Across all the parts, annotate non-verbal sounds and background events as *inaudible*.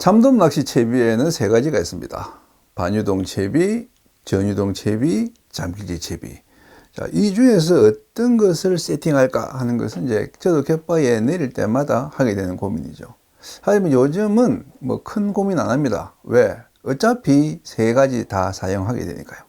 참돔 낚시 채비에는 세 가지가 있습니다. 반유동 채비, 전유동 채비, 잠길지 채비. 자, 이 중에서 어떤 것을 세팅할까 하는 것은 이제 저도 갯바위에 내릴 때마다 하게 되는 고민이죠. 하지만 요즘은 뭐 큰 고민 안 합니다. 왜? 어차피 세 가지 다 사용하게 되니까요.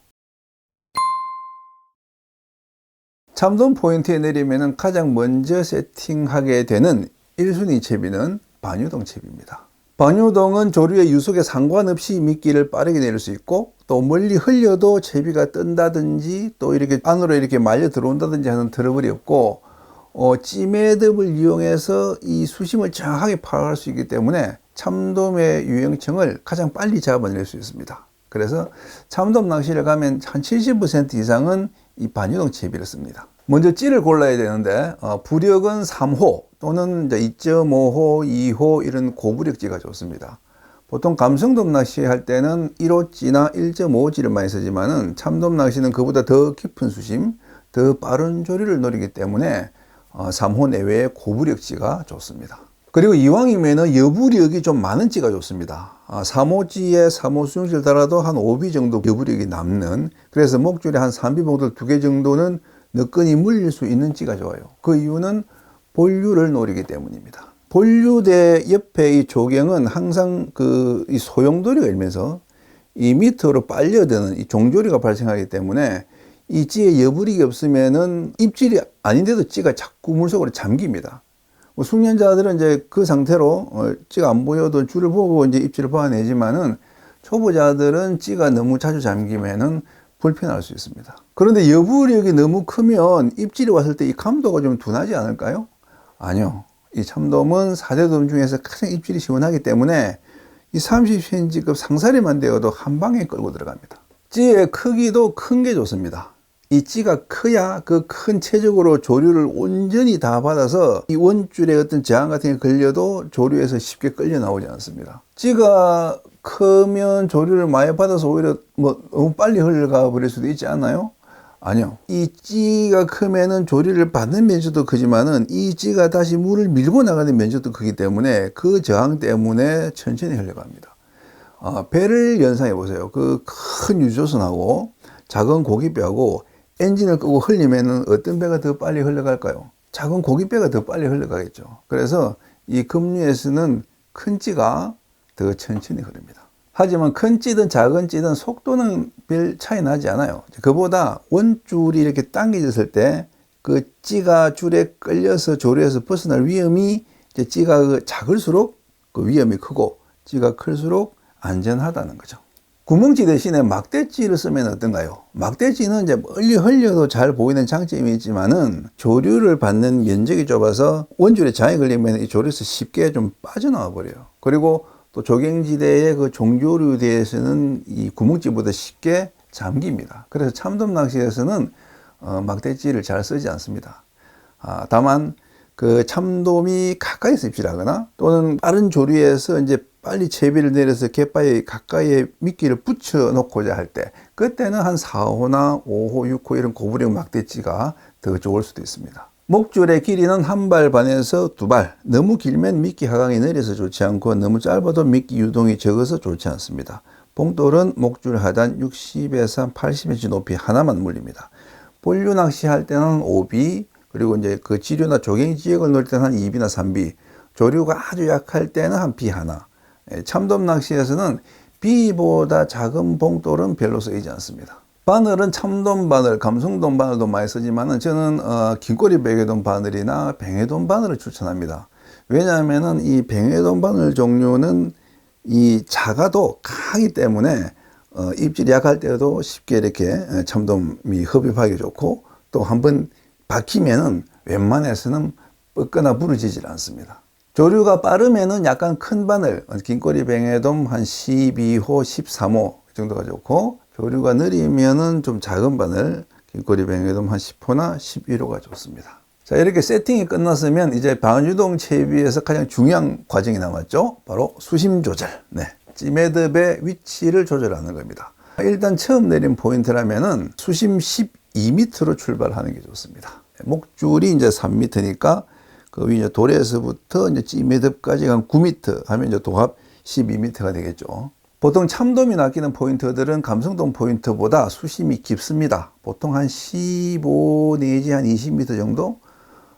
참돔 포인트에 내리면 가장 먼저 세팅하게 되는 1순위 채비는 반유동 채비입니다. 반유동은 조류의 유속에 상관없이 미끼를 빠르게 내릴 수 있고 또 멀리 흘려도 채비가 뜬다든지 또 이렇게 안으로 이렇게 말려 들어온다든지 하는 트러블이 없고 어, 찌매듭을 이용해서 이 수심을 정확하게 파악할 수 있기 때문에 참돔의 유형층을 가장 빨리 잡아낼 수 있습니다. 그래서 참돔 낚시를 가면 한 70% 이상은 이 반유동 채비를 씁니다. 먼저 찌를 골라야 되는데 어, 부력은 3호 또는 2.5호, 2호 이런 고부력찌가 좋습니다. 보통 감성돔 낚시 할 때는 1호찌나 1.5호찌를 많이 쓰지만은 참돔 낚시는 그보다 더 깊은 수심, 더 빠른 조류를 노리기 때문에 어, 3호 내외의 고부력찌가 좋습니다. 그리고 이왕이면은 여부력이 좀 많은 찌가 좋습니다. 아, 3호찌에 3호 수용질 달아도 한 5비 정도 여부력이 남는 그래서 목줄에 한 3비 봉돌 2개 정도는 너끈히 물릴 수 있는 찌가 좋아요. 그 이유는 본류를 노리기 때문입니다. 본류대 옆에 이 조경은 항상 그 이 소용돌이가 일면서 이 밑으로 빨려드는 이 종조리가 발생하기 때문에 이 찌에 여부력이 없으면은 입질이 아닌데도 찌가 자꾸 물속으로 잠깁니다. 뭐 숙련자들은 이제 그 상태로 어, 찌가 안 보여도 줄을 보고 이제 입질을 봐내지만은 초보자들은 찌가 너무 자주 잠기면은 불편할 수 있습니다. 그런데 여부력이 너무 크면 입질이 왔을 때 이 감도가 좀 둔하지 않을까요? 아니요. 이 참돔은 사대돔 중에서 가장 입질이 시원하기 때문에 이 30cm급 상사리만 되어도 한 방에 끌고 들어갑니다. 찌의 크기도 큰 게 좋습니다. 이 찌가 커야 그 큰 체적으로 조류를 온전히 다 받아서 이 원줄에 어떤 저항 같은 게 걸려도 조류에서 쉽게 끌려 나오지 않습니다. 찌가 크면 조류를 많이 받아서 오히려 뭐 너무 빨리 흘러가 버릴 수도 있지 않나요? 아니요. 이 찌가 크면은 조류를 받는 면적도 크지만은 이 찌가 다시 물을 밀고 나가는 면적도 크기 때문에 그 저항 때문에 천천히 흘러갑니다. 어, 배를 연상해 보세요. 그 큰 유조선하고 작은 고깃배하고 엔진을 끄고 흘리면은 어떤 배가 더 빨리 흘러갈까요? 작은 고깃배가 더 빨리 흘러가겠죠. 그래서 이 급류에서는 큰 찌가 더 천천히 흐릅니다. 하지만 큰 찌든 작은 찌든 속도는 별 차이 나지 않아요. 그보다 원줄이 이렇게 당겨졌을 때 그 찌가 줄에 끌려서 조류에서 벗어날 위험이 이제 찌가 그 작을수록 그 위험이 크고 찌가 클수록 안전하다는 거죠. 구멍찌 대신에 막대찌를 쓰면 어떤가요? 막대찌는 이제 멀리 흘려도 잘 보이는 장점이 있지만은 조류를 받는 면적이 좁아서 원줄에 장이 걸리면 이 조류에서 쉽게 좀 빠져나와 버려요. 그리고 또 조경지대의 그 종조류대에서는 이 구멍찌보다 쉽게 잠깁니다. 그래서 참돔 낚시에서는 어, 막대찌를 잘 쓰지 않습니다. 아, 다만 그 참돔이 가까이서 입질하거나 또는 빠른 조류에서 이제 빨리 채비를 내려서 갯바위 가까이에 미끼를 붙여 놓고자 할 때 그때는 한 4호나 5호, 6호 이런 고부력 막대찌가 더 좋을 수도 있습니다. 목줄의 길이는 한 발 반에서 두 발. 너무 길면 미끼 하강이 내려서 좋지 않고 너무 짧아도 미끼 유동이 적어서 좋지 않습니다. 봉돌은 목줄 하단 60에서 80cm 높이 하나만 물립니다. 본류 낚시할 때는 5비, 그리고 이제 그 지류나 조갱 지역을 놓을 때는 한 2비나 3비, 조류가 아주 약할 때는 한 비 하나. 예, 참돔 낚시에서는 비보다 작은 봉돌은 별로 쓰이지 않습니다. 바늘은 참돔 바늘, 감성돔 바늘도 많이 쓰지만은 저는 어, 긴꼬리 베개돔 바늘이나 뱅에돔 바늘을 추천합니다. 왜냐하면은 이 뱅에돔 바늘 종류는 이 작아도 강하기 때문에 어, 입질이 약할 때도 쉽게 이렇게 참돔이 흡입하기 좋고 또 한번 박히면은 웬만해서는 뻗거나 부러지질 않습니다. 조류가 빠르면은 약간 큰 바늘, 긴꼬리 뱅에돔 한 12호, 13호 정도가 좋고 조류가 느리면은 좀 작은 바늘, 긴꼬리 뱅에돔 한 10호나 11호가 좋습니다. 자, 이렇게 세팅이 끝났으면 이제 반유동 채비에서 가장 중요한 과정이 남았죠. 바로 수심 조절. 네. 찌매듭의 위치를 조절하는 겁니다. 일단 처음 내린 포인트라면은 수심 12m로 출발하는 게 좋습니다. 목줄이 이제 3m니까 그위 돌에서부터 이제 찌매듭까지 한 9m 하면 이제 도합 12m가 되겠죠. 보통 참돔이 낚이는 포인트들은 감성돔 포인트보다 수심이 깊습니다. 보통 한 15 내지 한 20m 정도?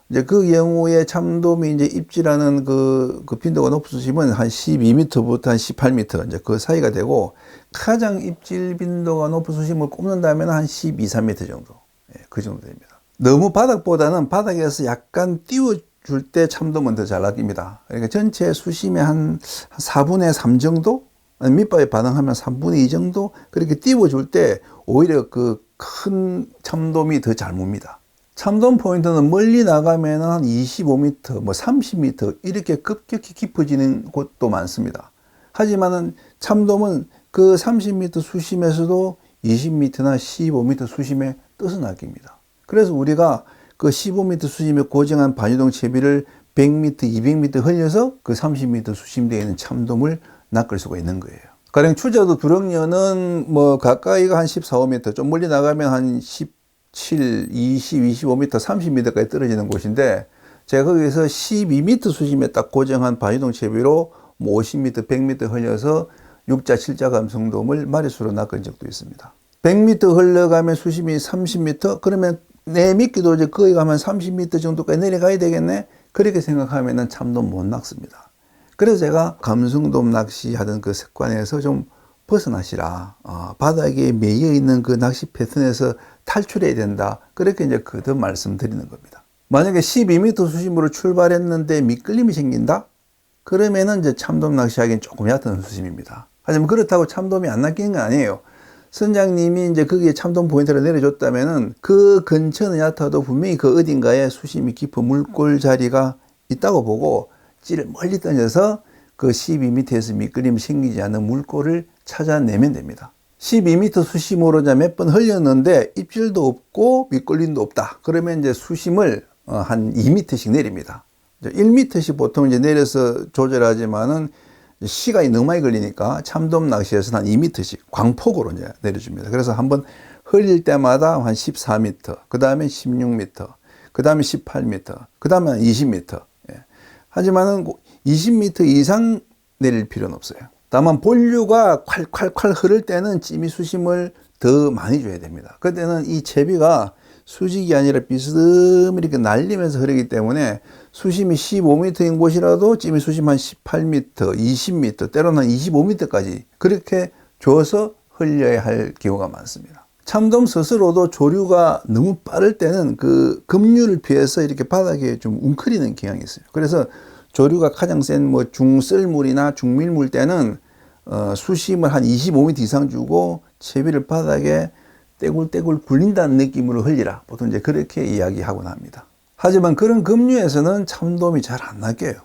이제 그 경우에 참돔이 이제 입질하는 그, 그 빈도가 수심은 한 12m부터 한 18m 이제 그 사이가 되고 가장 입질 빈도가 높은 수심을 꼽는다면 한 12, 3m 정도. 예, 그 정도 됩니다. 너무 바닥보다는 바닥에서 약간 띄워 줄 때 참돔은 더 잘 낚입니다. 그러니까 전체 수심의 한 4분의 3 정도? 밑밥에 반응하면 3분의 2 정도? 그렇게 띄워줄 때 오히려 그 큰 참돔이 더잘 뭅니다. 참돔 포인트는 멀리 나가면 한 25m, 뭐 30m 이렇게 급격히 깊어지는 곳도 많습니다. 하지만은 참돔은 그 30m 수심에서도 20m나 15m 수심에 떠서 낚입니다. 그래서 우리가 그 15m 수심에 고정한 반유동 채비를 100m, 200m 흘려서 그 30m 수심대에 있는 참돔을 낚을 수가 있는 거예요. 가령 추자도 두렁녀는 뭐 가까이가 한 14, 5m, 좀 멀리 나가면 한 17, 20, 25m, 30m까지 떨어지는 곳인데 제가 거기서 12m 수심에 딱 고정한 반유동 채비로 뭐 50m, 100m 흘려서 6자, 7자 감성돔을 마리수로 낚은 적도 있습니다. 100m 흘러가면 수심이 30m? 그러면 내 미끼도 이제 거기 가면 30m 정도까지 내려가야 되겠네? 그렇게 생각하면은 참돔 못 낚습니다. 그래서 제가 감성돔 낚시 하던 그 습관에서 좀 벗어나시라. 어, 바닥에 매여 있는 그 낚시 패턴에서 탈출해야 된다. 그렇게 이제 거듭 말씀드리는 겁니다. 만약에 12m 수심으로 출발했는데 미끌림이 생긴다? 그러면은 이제 참돔 낚시하기엔 조금 얕은 수심입니다. 하지만 그렇다고 참돔이 안 낚이는 건 아니에요. 선장님이 이제 거기에 참돔 포인트를 내려줬다면은 그 근처는 얕아도 분명히 그 어딘가에 수심이 깊은 물골 자리가 있다고 보고 찌를 멀리 던져서 그 12m에서 미끌림이 생기지 않는 물골을 찾아내면 됩니다. 12m 수심으로 몇번 흘렸는데 입질도 없고 미끌림도 없다. 그러면 이제 수심을 어, 한 2m씩 내립니다. 1m씩 보통 이제 내려서 조절하지만은 시간이 너무 많이 걸리니까 참돔 낚시에서는 한 2m씩 광폭으로 이제 내려줍니다. 그래서 한번 흘릴 때마다 한 14m, 그 다음에 16m, 그 다음에 18m, 그 다음에 20m. 예. 하지만은 20m 이상 내릴 필요는 없어요. 다만 본류가 콸콸콸 흐를 때는 찜이 수심을 더 많이 줘야 됩니다. 그때는 이 채비가 수직이 아니라 비스듬히 이렇게 날리면서 흐르기 때문에 수심이 15m인 곳이라도 찜이 수심 한 18m, 20m, 때로는 한 25m까지 그렇게 줘서 흘려야 할 경우가 많습니다. 참돔 스스로도 조류가 너무 빠를 때는 그 급류를 피해서 이렇게 바닥에 좀 웅크리는 경향이 있어요. 그래서 조류가 가장 센 뭐 중썰물이나 중밀물 때는 어, 수심을 한 25m 이상 주고 채비를 바닥에 떼굴떼굴 굴린다는 느낌으로 흘리라. 보통 이제 그렇게 이야기하곤 합니다. 하지만 그런 급류에서는 참돔이 잘 안 낚여요.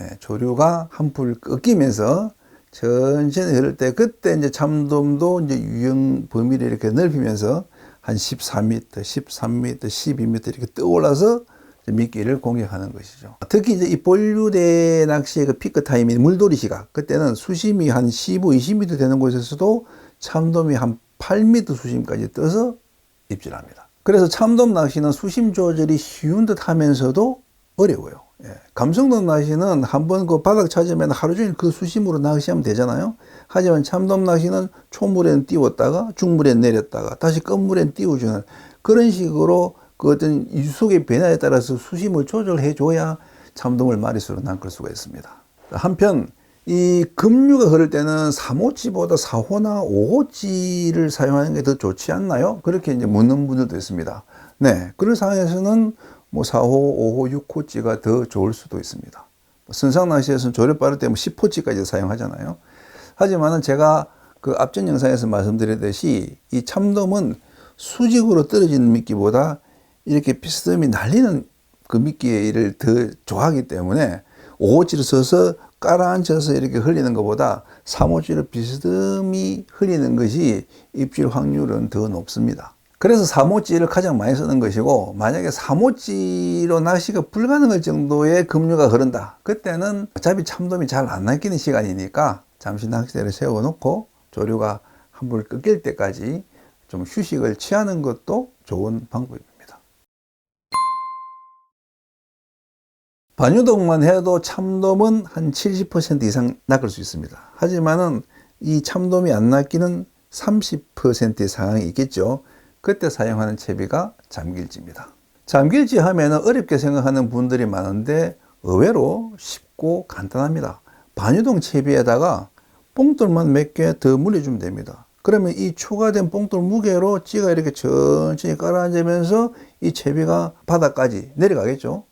예, 조류가 한풀 꺾이면서 천천히 흐를 때 그때 이제 참돔도 이제 유형 범위를 이렇게 넓히면서 한 14m, 13m, 12m 이렇게 떠올라서 미끼를 공격하는 것이죠. 특히 이제 이 본류대 낚시의 그 피크 타임인 물돌이 시각 그때는 수심이 한 15, 20m 되는 곳에서도 참돔이 한 8m 수심까지 떠서 입질합니다. 그래서 참돔 낚시는 수심 조절이 쉬운 듯 하면서도 어려워요. 예. 감성돔 낚시는 한 번 그 바닥 찾으면 하루 종일 그 수심으로 낚시하면 되잖아요. 하지만 참돔 낚시는 초물엔 띄웠다가 중물에 내렸다가 다시 끝물엔 띄워주는 그런 식으로 그 어떤 유속의 변화에 따라서 수심을 조절해 줘야 참돔을 마리수로 낚을 수가 있습니다. 한편 이 급류가 흐를 때는 3호찌보다 4호나 5호찌를 사용하는 게 더 좋지 않나요? 그렇게 이제 묻는 분들도 있습니다. 네. 그런 상황에서는 뭐 4호, 5호, 6호찌가 더 좋을 수도 있습니다. 선상낚시에서는 조력 빠를 때뭐 10호찌까지 사용하잖아요. 하지만은 제가 그 앞전 영상에서 말씀드렸듯이 이 참돔은 수직으로 떨어지는 미끼보다 이렇게 비스듬히 날리는 그 미끼를 더 좋아하기 때문에 5호찌를 써서 깔아앉혀서 이렇게 흘리는 것보다 3호찌를 비스듬히 흘리는 것이 입질 확률은 더 높습니다. 그래서 3호찌를 가장 많이 쓰는 것이고 만약에 3호찌로 낚시가 불가능할 정도의 급류가 흐른다. 그때는 어차피 참돔이 잘 안 낚이는 시간이니까 잠시 낚시대를 세워놓고 조류가 한불 꺾일 때까지 좀 휴식을 취하는 것도 좋은 방법입니다. 반유동만 해도 참돔은 한 70% 이상 낚을 수 있습니다. 하지만은 이 참돔이 안 낚이는 30%의 상황이 있겠죠. 그때 사용하는 채비가 잠길지입니다. 잠길지 하면은 어렵게 생각하는 분들이 많은데 의외로 쉽고 간단합니다. 반유동 채비에다가 뽕돌만 몇 개 더 물려주면 됩니다. 그러면 이 초과된 뽕돌 무게로 찌가 이렇게 천천히 깔아앉으면서 이 채비가 바닥까지 내려가겠죠.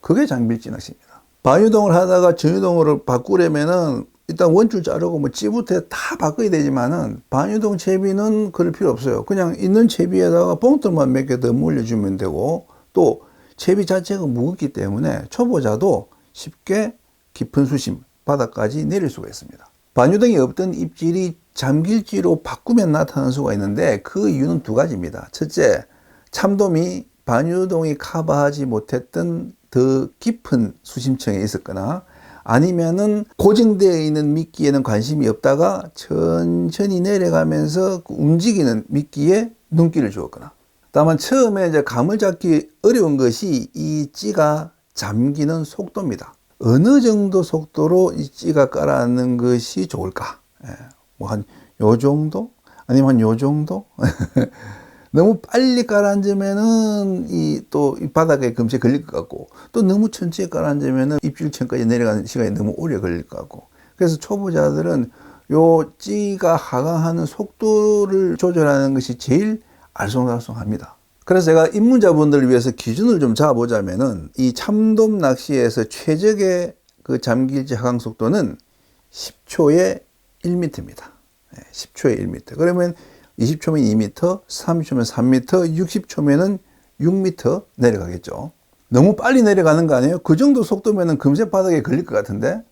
그게 장빌지 낚시입니다. 반유동을 하다가 전유동으로 바꾸려면은 일단 원줄 자르고 뭐 찌부터 다 바꿔야 되지만은 반유동 채비는 그럴 필요 없어요. 그냥 있는 채비에다가 뽕돌만 몇 개 더 물려주면 되고 또 채비 자체가 무겁기 때문에 초보자도 쉽게 깊은 수심 바닥까지 내릴 수가 있습니다. 반유동이 없던 입질이 잠길지로 바꾸면 나타나는 수가 있는데 그 이유는 두 가지입니다. 첫째, 참돔이 반유동이 커버하지 못했던 더 깊은 수심층에 있었거나 아니면은 고정되어 있는 미끼에는 관심이 없다가 천천히 내려가면서 그 움직이는 미끼에 눈길을 주었거나 다만 처음에 이제 감을 잡기 어려운 것이 이 찌가 잠기는 속도입니다. 어느 정도 속도로 이 찌가 깔아앉는 것이 좋을까? 예, 뭐한 요 정도? 아니면 한 요 정도? *laughs* 너무 빨리 깔아앉으면은 이또이 바닥에 금세 걸릴 것 같고 또 너무 천천히 깔아앉으면은 입질층까지 내려가는 시간이 너무 오래 걸릴 것 같고 그래서 초보자들은 요 찌가 하강하는 속도를 조절하는 것이 제일 알쏭달쏭합니다. 그래서 제가 입문자분들을 위해서 기준을 좀 잡아보자면은 이 참돔 낚시에서 최적의 그 잠길지 하강 속도는 10초에 1m입니다. 10초에 1m. 그러면 20초면 2m, 30초면 3m, 60초면은 6m 내려가겠죠. 너무 빨리 내려가는 거 아니에요? 그 정도 속도면은 금세 바닥에 걸릴 것 같은데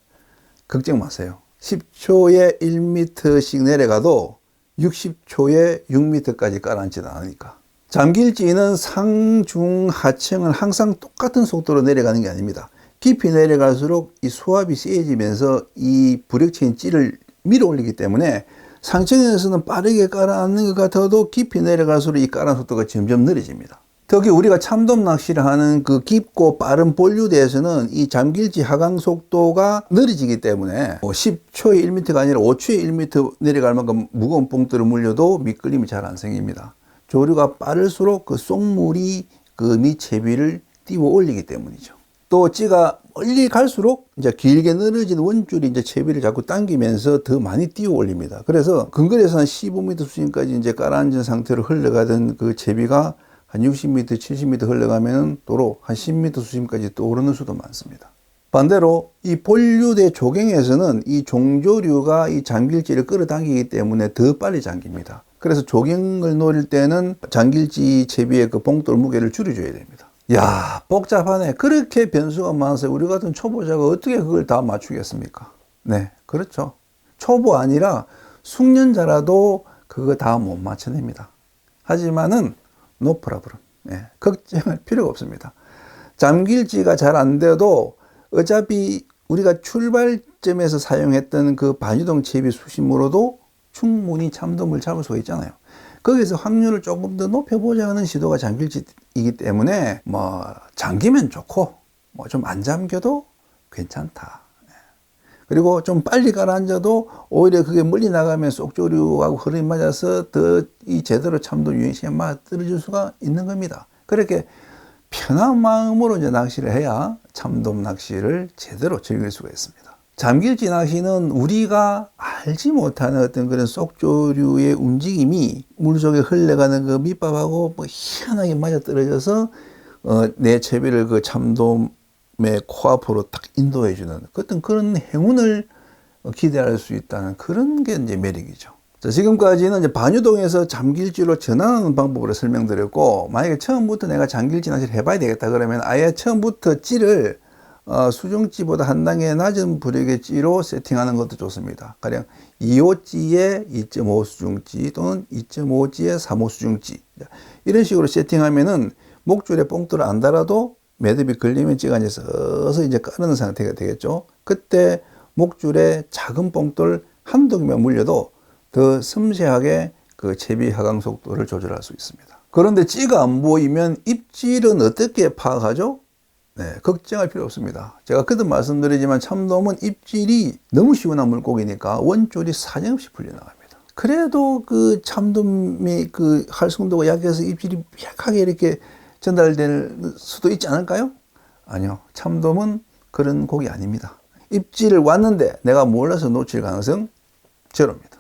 걱정 마세요. 10초에 1m씩 내려가도 60초에 6m까지 깔아앉지는 않으니까. 잠길지는 상중 하층을 항상 똑같은 속도로 내려가는 게 아닙니다. 깊이 내려갈수록 이 수압이 세지면서 이 부력체인 찌를 밀어 올리기 때문에 상층에서는 빠르게 깔아앉는 것 같아도 깊이 내려갈수록 이 깔아 속도가 점점 느려집니다. 특히 우리가 참돔 낚시를 하는 그 깊고 빠른 본류대에서는 이 잠길지 하강 속도가 느려지기 때문에 뭐 10초에 1m가 아니라 5초에 1m 내려갈 만큼 무거운 뽕돌을 물려도 미끌림이 잘 안 생깁니다. 조류가 빠를수록 그 쏙물이 그 밑채비를 띄워 올리기 때문이죠. 또 찌가 멀리 갈수록 이제 길게 늘어진 원줄이 이제 채비를 자꾸 당기면서 더 많이 띄워 올립니다. 그래서 근거리에서 한 15m 수심까지 이제 깔아앉은 상태로 흘러가던 그 채비가 한 60m, 70m 흘러가면 도로 한 10m 수심까지 떠오르는 수도 많습니다. 반대로 이 본류대 조경에서는 이 종조류가 이 잠길지를 끌어당기기 때문에 더 빨리 잠깁니다. 그래서 조경을 노릴 때는 잠길지 채비의 그 봉돌 무게를 줄여줘야 됩니다. 야 복잡하네. 그렇게 변수가 많아서 우리 같은 초보자가 어떻게 그걸 다 맞추겠습니까? 네, 그렇죠. 초보 아니라 숙련자라도 그거 다 못 맞춰냅니다. 하지만은 노 프라브럼. 예, 걱정할 필요가 없습니다. 잠길지가 잘 안 돼도 어차피 우리가 출발점에서 사용했던 그 반유동 채비 수심으로도 충분히 참돔을 잡을 수가 있잖아요. 거기서 확률을 조금 더 높여보자는 시도가 잠길지이기 때문에 뭐 잠기면 좋고 뭐 좀 안 잠겨도 괜찮다. 예. 그리고 좀 빨리 가라앉아도 오히려 그게 멀리 나가면 쏙조류하고 흐름이 맞아서 더 이 제대로 참돔 유행시에 맞아 떨어질 수가 있는 겁니다. 그렇게 편한 마음으로 이제 낚시를 해야 참돔 낚시를 제대로 즐길 수가 있습니다. 잠길지 낚시는 우리가 알지 못하는 어떤 그런 쏙조류의 움직임이 물속에 흘러가는 그 밑밥하고 뭐 희한하게 맞아 떨어져서 어, 내 채비를 그 참돔의 코앞으로 딱 인도해 주는 어떤 그런 행운을 기대할 수 있다는 그런 게 이제 매력이죠. 자, 지금까지는 이제 반유동에서 잠길지로 전환하는 방법으로 설명드렸고, 만약에 처음부터 내가 잠길지 낚시를 해봐야 되겠다 그러면 아예 처음부터 찌를 어, 수중찌보다 한 단계 낮은 부력의 찌로 세팅하는 것도 좋습니다. 가령 2호찌에 2.5 수중찌 또는 2.5찌에 3호 수중찌 이런 식으로 세팅하면은 목줄에 뽕돌을 안 달아도 매듭이 걸리면 찌가 이제 서서 이제 까는 상태가 되겠죠. 그때 목줄에 작은 뽕돌 한두 개만 물려도 더 섬세하게 그 채비 하강 속도를 조절할 수 있습니다. 그런데 찌가 안 보이면 입질은 어떻게 파악하죠? 네, 걱정할 필요 없습니다. 제가 그도 말씀드리지만 참돔은 입질이 너무 시원한 물고기니까 원줄이 사정없이 풀려나갑니다. 그래도 그 참돔이 그 활성도가 약해서 입질이 약하게 이렇게 전달될 수도 있지 않을까요? 아니요. 참돔은 그런 고기 아닙니다. 입질을 왔는데 내가 몰라서 놓칠 가능성 제로입니다.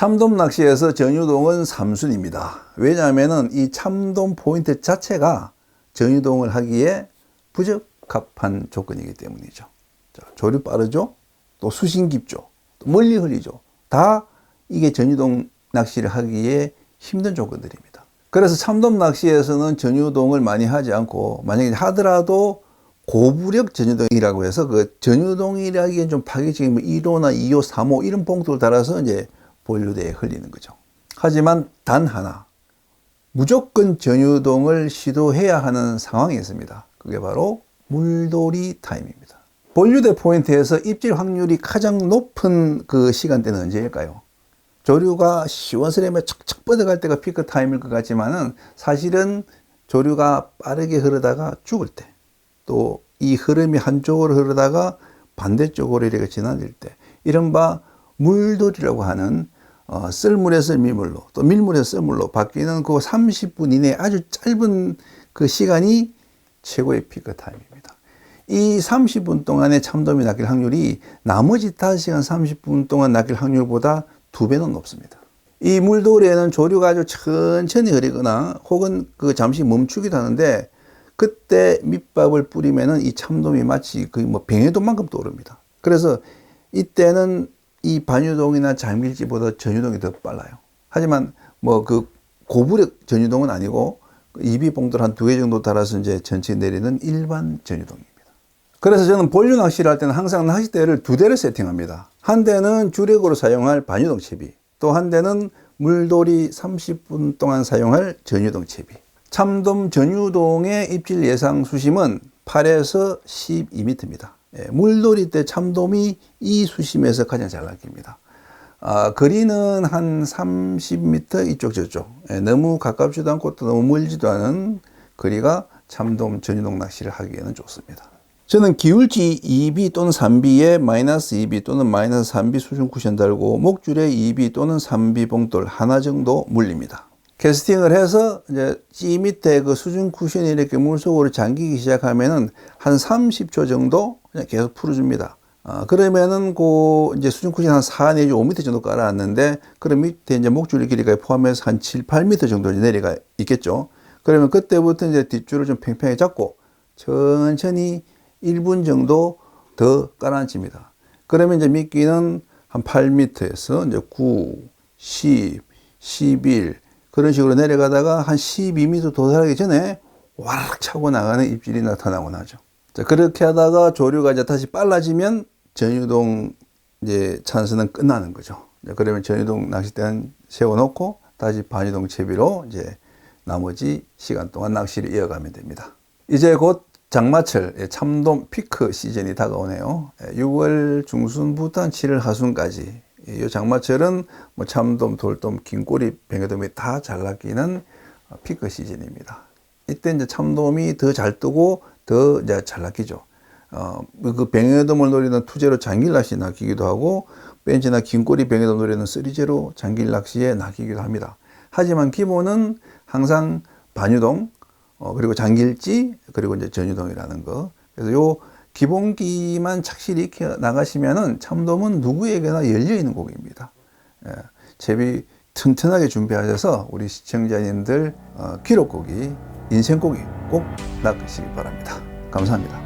참돔 낚시에서 전유동은 삼순입니다. 왜냐하면 이 참돔 포인트 자체가 전유동을 하기에 부적합한 조건이기 때문이죠. 자, 조류 빠르죠? 또 수심 깊죠? 또 멀리 흘리죠? 다 이게 전유동 낚시를 하기에 힘든 조건들입니다. 그래서 참돔 낚시에서는 전유동을 많이 하지 않고 만약에 하더라도 고부력 전유동이라고 해서 그 전유동이라기엔 좀 파괴적인 뭐 1호나 2호, 3호 이런 봉투를 달아서 이제 본류대에 흘리는 거죠. 하지만 단 하나 무조건 전유동을 시도해야 하는 상황이 있습니다. 그게 바로 물돌이 타임입니다. 본류대 포인트에서 입질 확률이 가장 높은 그 시간대는 언제일까요? 조류가 시원스레며 척척 뻗어갈 때가 피크 타임일 것 같지만은 사실은 조류가 빠르게 흐르다가 죽을 때, 또 이 흐름이 한쪽으로 흐르다가 반대쪽으로 이렇게 지나질 때, 이른바 물돌이라고 하는 어, 썰물에서 밀물로 또 밀물에서 썰물로 바뀌는 그 30분 이내 아주 짧은 그 시간이 최고의 피크 타임입니다. 이 30분 동안에 참돔이 낚일 확률이 나머지 5시간 30분 동안 낚일 확률보다 두 배는 높습니다. 이 물돌이에는 조류가 아주 천천히 흐리거나 혹은 그 잠시 멈추기도 하는데 그때 밑밥을 뿌리면은 이 참돔이 마치 거의 뭐 뱅에돔만큼 떠오릅니다. 그래서 이때는 이 반유동이나 장밀지보다 전유동이 더 빨라요. 하지만 뭐 그 고부력 전유동은 아니고 입이 봉돌 한 두 개 정도 달아서 이제 전체 내리는 일반 전유동입니다. 그래서 저는 본류 낚시를 할 때는 항상 낚싯대를 두 대를 세팅합니다. 한 대는 주력으로 사용할 반유동 채비, 또 한 대는 물돌이 30분 동안 사용할 전유동 채비. 참돔 전유동의 입질 예상 수심은 8에서 12m입니다. 예, 물돌이 때 참돔이 이 수심에서 가장 잘 낚입니다. 아, 거리는 한 30m 이쪽 저쪽. 예, 너무 가깝지도 않고 또 너무 멀지도 않은 거리가 참돔 전유동 낚시를 하기에는 좋습니다. 저는 기울지 2B 또는 3B에 마이너스 2B 또는 마이너스 3B 수중 쿠션 달고 목줄에 2B 또는 3B 봉돌 하나 정도 물립니다. 캐스팅을 해서 이제 찌 밑에 그 수중 쿠션이 이렇게 물속으로 잠기기 시작하면은 한 30초 정도 그냥 계속 풀어줍니다. 아, 그러면은 그 이제 수중 쿠션 한 4 내지 5m 정도 깔아놨는데 그럼 밑에 이제 목줄 길이가 포함해서 한 7, 8m 정도 내려가 있겠죠. 그러면 그때부터 이제 뒷줄을 좀 팽팽하게 잡고 천천히 1분 정도 더 깔아앉힙니다. 그러면 이제 미끼는 한 8m에서 이제 9, 10, 11 그런 식으로 내려가다가 한 12m 도달하기 전에 와락 차고 나가는 입질이 나타나곤 하죠. 자, 그렇게 하다가 조류가 이제 다시 빨라지면 전유동 이제 찬스는 끝나는 거죠. 자, 그러면 전유동 낚싯대는 세워놓고 다시 반유동 채비로 이제 나머지 시간 동안 낚시를 이어가면 됩니다. 이제 곧 장마철 예, 참돔 피크 시즌이 다가오네요. 6월 중순부터 7월 하순까지 이 장마철은 뭐 참돔, 돌돔, 긴꼬리, 뱅에돔이 다잘 낚이는 피크 시즌입니다. 이때 이제 참돔이 더 잘 뜨고 더 이제 잘 낚이죠. 어, 그 뱅에돔을 노리는 투제로 장길 낚시 낚이기도 하고 벤치나 긴꼬리 뱅에돔 노리는 쓰리제로 장길 낚시에 낚이기도 합니다. 하지만 기본은 항상 반유동, 어, 그리고 장길지, 그리고 이제 전유동이라는 거. 그래서 요 기본기만 착실히 익혀 나가시면은 참돔은 누구에게나 열려 있는 고기입니다. 예, 제비 튼튼하게 준비하셔서 우리 시청자님들 어, 기록고기, 인생고기 꼭 낚으시기 바랍니다. 감사합니다.